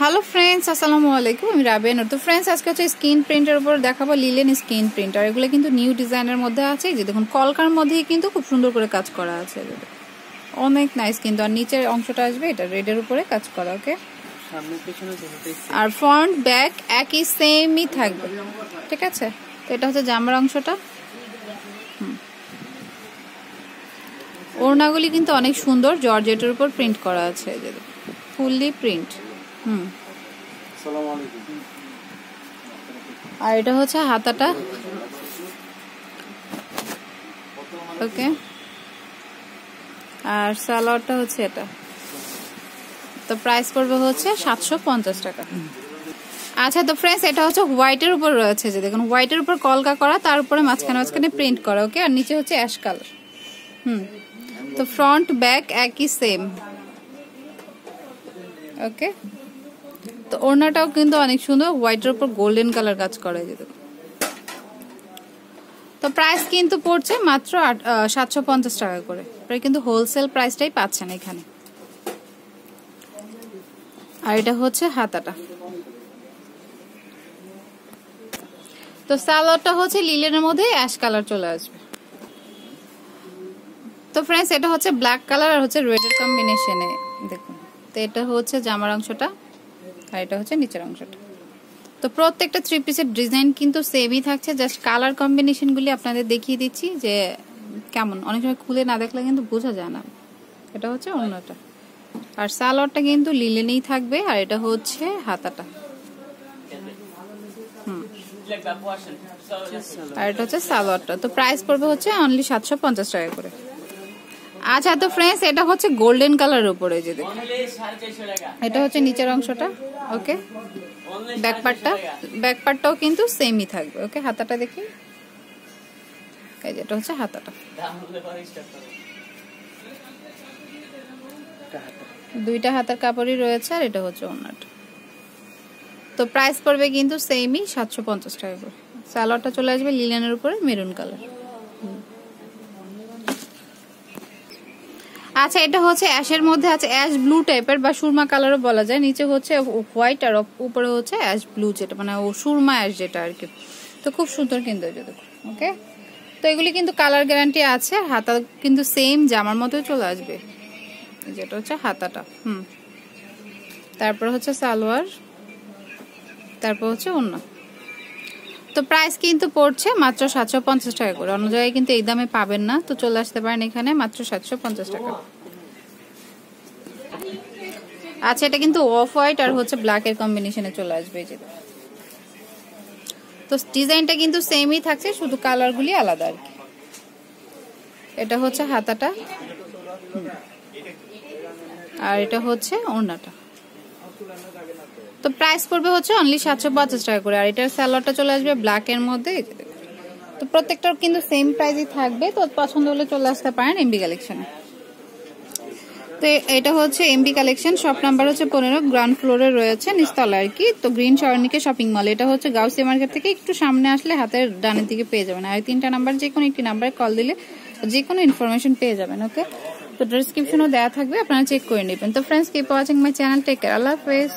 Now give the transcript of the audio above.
Hello friends আসসালামু আলাইকুম আমি রাবেন তো ফ্রেন্ডস আজকে হচ্ছে স্ক্রিন প্রিন্টের উপর দেখাবো লিলেন স্ক্রিন প্রিন্টার এগুলো কিন্তু নিউ ডিজাইনের মধ্যে আছে। যে দেখুন কলকার মধ্যেই কিন্তু খুব সুন্দর করে কাজ করা আছে। অনেক নাইস কিন্তু। আর নিচের অংশটা আসবে এটা রেডের উপরে কাজ করা ওকে আর ফ্রন্ট ব্যাক একই সেমই থাকবে ঠিক আছে? তো এটা হচ্ছে জামার অংশটা। ওড়নাগুলি কিন্তু অনেক সুন্দর। জর্জেটের উপর প্রিন্ট করা আছে ফুললি প্রিন্ট হুম। আর এটা হচ্ছে হাতাটা। ওকে। আর সালোয়ারটা হচ্ছে এটা। তো প্রাইস পড়বে হচ্ছে সাতশো পঞ্চাশ টাকা। আচ্ছা তো ফ্রেন্ডস এটা হচ্ছে হোয়াইটের উপর রয়েছে যে দেখুন হোয়াইটের উপর কলকা করা তার উপরে মাঝখানে মাঝখানে প্রিন্ট করা ওকে? আর নিচে হচ্ছে অ্যাশ কালার হুম। তো ফ্রন্ট ব্যাক একই সেম ওকে? তো ওড়নাটাও কিন্তু অনেক সুন্দর হোয়াইটের উপর গোল্ডেন কালার কাজ করা যেত তো প্রাইস কিন্তু পড়ছে মাত্র সাতশো পঞ্চাশ টাকা করে। কিন্তু হোলসেল প্রাইসটাই পাচ্ছেন এখানে। আর এটা হচ্ছে হাতাটা। তো সালোয়ারটা হচ্ছে লিলেনের মধ্যে অ্যাশ কালার চলে আসবে। তো ফ্রেন্ডস এটা হচ্ছে ব্ল্যাক কালার আর হচ্ছে রেডের কম্বিনেশনে দেখুন। তো এটা হচ্ছে জামার অংশটা। আর এটা হচ্ছে নিচের অংশটা। তো প্রত্যেকটা থ্রি পিসের ডিজাইন কিন্তু সেমই থাকছে। জাস্ট কালার কম্বিনেশনগুলি আপনাদের দেখিয়ে দিচ্ছি যে কেমন। অনেক সময় খুলে না দেখলে কিন্তু বোঝা যায় না। এটা হচ্ছে অন্যটা। আর সালোয়ারটা কিন্তু লিলেনেই থাকবে আর এটা হচ্ছে হাতাটা। আর এটা হচ্ছে সালোয়ারটা। তো প্রাইস পড়বে হচ্ছে অনলি সাতশো পঞ্চাশ টাকা করে। আচ্ছা তো ফ্রেন্ডস এটা হচ্ছে গোল্ডেন কালার উপরে যে এটা হচ্ছে নিচের অংশটা। ওকে ব্যাক পার্টটা ব্যাক পার্টটাও কিন্তু সেমই থাকবে ওকে হাতাটা দেখি। এই যে, এটা হচ্ছে হাতাটা। দুইটা হাতার কাপড়ই রয়েছে আর এটা হচ্ছে ওনাটা তো প্রাইস পড়বে কিন্তু সেমই সাতশো পঞ্চাশ টাকা করে। সালোয়ারটা চলে আসবে লিলেনের উপরে মেরুন কালার আচ্ছা এটা হচ্ছে অ্যাশের মধ্যে আছে অ্যাশ ব্লু টাইপের বা সুরমা কালারও বলা যায়। নিচে হচ্ছে হোয়াইট আর উপরে হচ্ছে অ্যাশ ব্লু যেটা মানে ও সুরমা অ্যাশ যেটা আর কি। তো খুব সুন্দর কিন্তু এটা ওকে তো এগুলি কিন্তু কালার গ্যারান্টি আছে, হাতা কিন্তু সেম জামার মতোই চলে আসবে। যেটা হচ্ছে হাতাটা, হুম। তারপর হচ্ছে সালোয়ার, তারপর হচ্ছে অন্য তো প্রাইস কিন্তু পড়ছে মাত্র সাতশো পঞ্চাশ টাকা করে। অন্য জায়গায় কিন্তু এই দামে পাবেন না। তো চলে আসতে পারেন এখানে মাত্র সাতশো পঞ্চাশ টাকা। আচ্ছা এটা কিন্তু অফ হোয়াইট আর হচ্ছে ব্ল্যাক এর কম্বিনেশনে চলে আসবে এই যে। তো ডিজাইনটা কিন্তু সেমই থাকছে, শুধু কালারগুলি আলাদা আর কি। এটা হচ্ছে হাতাটা। আর এটা হচ্ছে ওড়নাটা। তো প্রাইস পড়বে হচ্ছে অনলি সাতশো পঞ্চাশ টাকা করে। আর এটার স্যালোয়ারটা চলে আসবে ব্ল্যাক এর মধ্যে। তো প্রত্যেকটার কিন্তু সেম প্রাইসই থাকবে। তো পছন্দ হলে চলে আসতে পারেন এমবি কালেকশনে তো এটা হচ্ছে এমবি কালেকশন শপ নাম্বার হচ্ছে পনেরো গ্রাউন্ড ফ্লোরে রয়েছে নিস্তলা আর কি। তো গ্রিন সরণিকে শপিং মল এটা হচ্ছে গাউসি মার্কেট থেকে একটু সামনে আসলে হাতের ডানের দিকে পেয়ে যাবেন। আর তিনটা নাম্বার যে কোনো একটি নাম্বারে কল দিলে যে কোনো ইনফরমেশন পেয়ে যাবেন ওকে তো ডিসক্রিপশনও দেওয়া থাকবে। আপনারা চেক করে নেবেন। তো friends keep watching my channel take care আল্লাহ হাফেজ।